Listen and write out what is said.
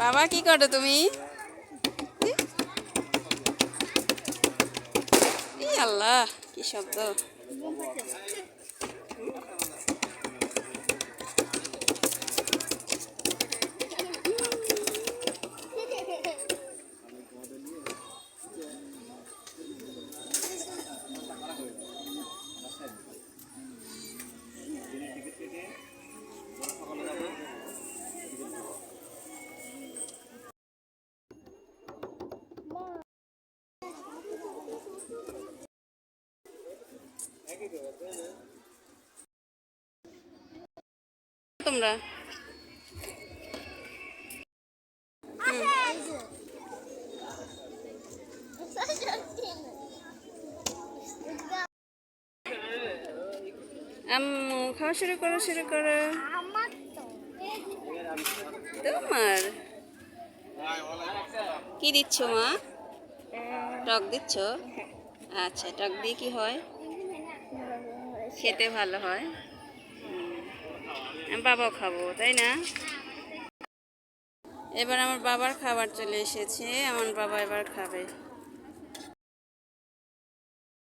বাবা কি করো তুমি? আল্লাহ কি শব্দ? তোমরা? আম্মু, খাওয়া শুরু করো শুরু করো। তোমার? কি দিচ্ছ মা? টক দিচ্ছ? আচ্ছা টক দিয়ে কি হয়? খেতে ভালো হয়। বাবাও খাব, তাই না? এবার আমার বাবার খাবার চলে এসেছে, আমার বাবা এবার খাবে।